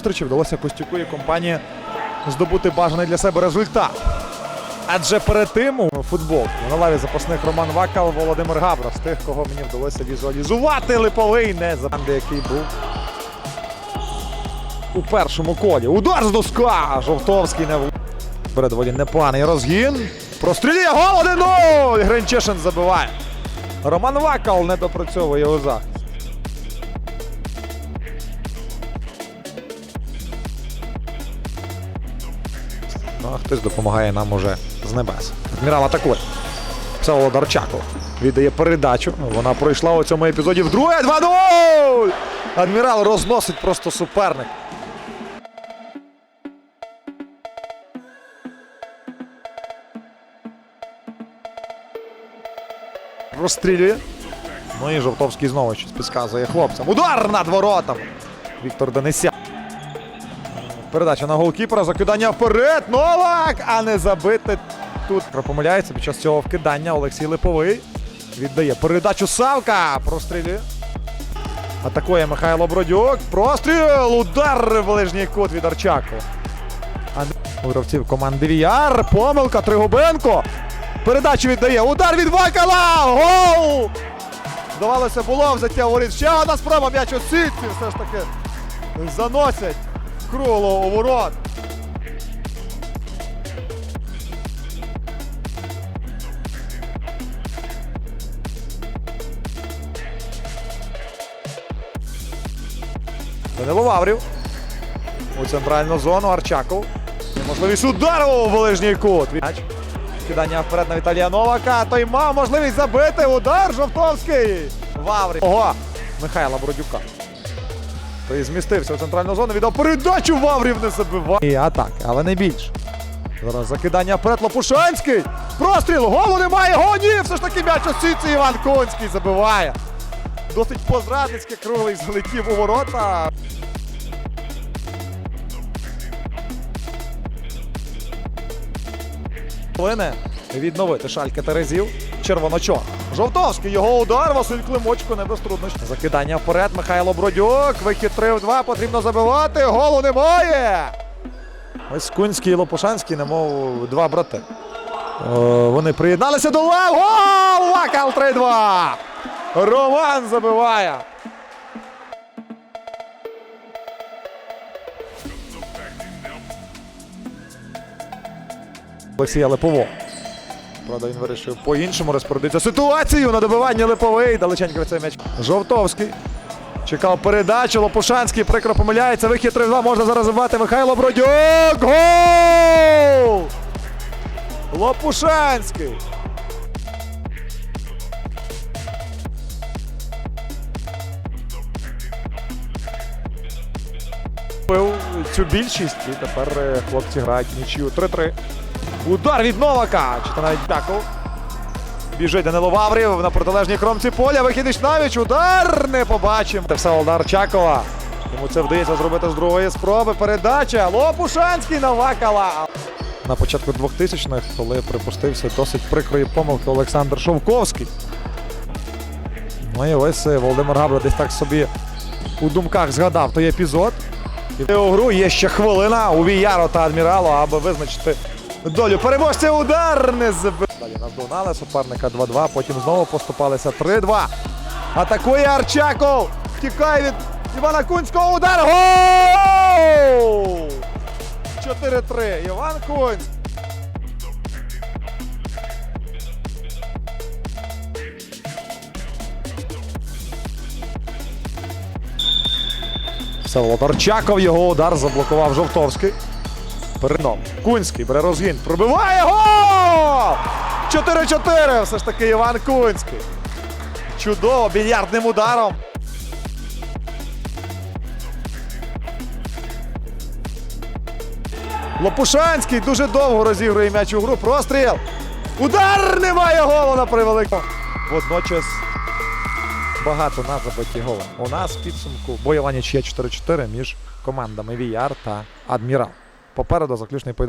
зустрічі вдалося Костюку і компанії здобути бажаний для себе результат. Адже перед тим у футбол на лаві запасних Роман Вакал, Володимир Габра з тих, кого мені вдалося візуалізувати липовий не за який був у першому колі. Удар з доска! Жовтовський не в передводі непоганий розгін. Прострілює гол 1-0! Гринчишин забиває. Роман Вакал не допрацьовує у захист. Ну, а хтось допомагає нам уже з небес. Адмірал атакує. Це Володарчаков. Віддає передачу. Вона пройшла у цьому епізоді вдруге. 2-0! Адмірал розносить просто суперник. Розстрілює. Ну і Жовтовський знову щось підказує хлопцям. Удар над воротом. Віктор Денисян. Передача на голкіпера, закидання вперед. Новак! А не забити тут. Пропомиляється під час цього вкидання Олексій Липовий. Віддає передачу Савка. Прострілює. Атакує Михайло Бродюк. Простріл! Удар ближній кут від Арчакова. А не- у гравців команди Віяр. Помилка Тригубенко. Передачу віддає. Удар від Вакала! Гол! Здавалося, було взяття воріт. Ще одна спроба м'яч у сітці. Все ж таки заносять кругло у ворот. Данило Ваврів. У центральну зону Арчаков. Можливість удару у ближній кут. Кидання вперед на Віталія Новака. Той мав можливість забити. Удар Жовтовський. Ваврів. Ого! Михайла Бродюка. Той змістився в центральну зону. Віддав передачу Ваврів не забиває. І атака, але не більше. Зараз закидання вперед Лопушанський. Простріл. Голу немає. Го, ні! Все ж таки м'яч у Іван Конський забиває. Досить позрадницьки круглий залетів у ворота. Відновити шальки Терезів. Червоночор. Жовтовський. Його удар. Василь Климочко не без труднощів. Закидання вперед. Михайло Бродюк. Вихід 3-2. Потрібно забивати. Голу немає. Кунський і Лопушанський, немов два брати. О, вони приєдналися до лав. Гол! Вакал 3-2. Роман забиває. Олексія Липово. Правда, він вирішив по-іншому розпорядитися ситуацію на добивання Липовий. Далеченько цей м'яч. Жовтовський. Чекав передачу. Лопушанський прикро помиляється. Вихід 3-2. Можна зараз забивати Михайло Бродюк. Гол! Лопушанський. Цю більшість і тепер е, хлопці грають нічию 3-3. Удар від Новака. Чи то навіть Бяков. Біжить Данило Ваврів на протилежній кромці поля. Вихід Ічнавіч. Удар не побачимо. Це все удар Чакова. Йому це вдається зробити з другої спроби. Передача. Лопушанський на Вакала. На початку 2000-х, коли припустився досить прикрої помилки Олександр Шовковський. Ну і ось е, Володимир Габра десь так собі у думках згадав той епізод. І у гру є ще хвилина у Віяро та Адміралу, аби визначити долю. Переможця удар не забив. Далі наздогнали суперника 2-2, потім знову поступалися 3-2. Атакує Арчаков. Втікає від Івана Кунського. Удар. Гол! 4-3. Іван Кунськ. Всеволод Арчаков. Його удар заблокував Жовтовський. Передом. Кунський бере розгін. Пробиває гол! 4-4. Все ж таки Іван Кунський. Чудово, більярдним ударом. Лопушанський дуже довго розігрує м'яч у гру. Простріл. Удар немає голу на превелико. Водночас багато на забиті голи. У нас в підсумку бойова нічия 4-4 між командами Віяр та Адмірал. po paradoxalno ključni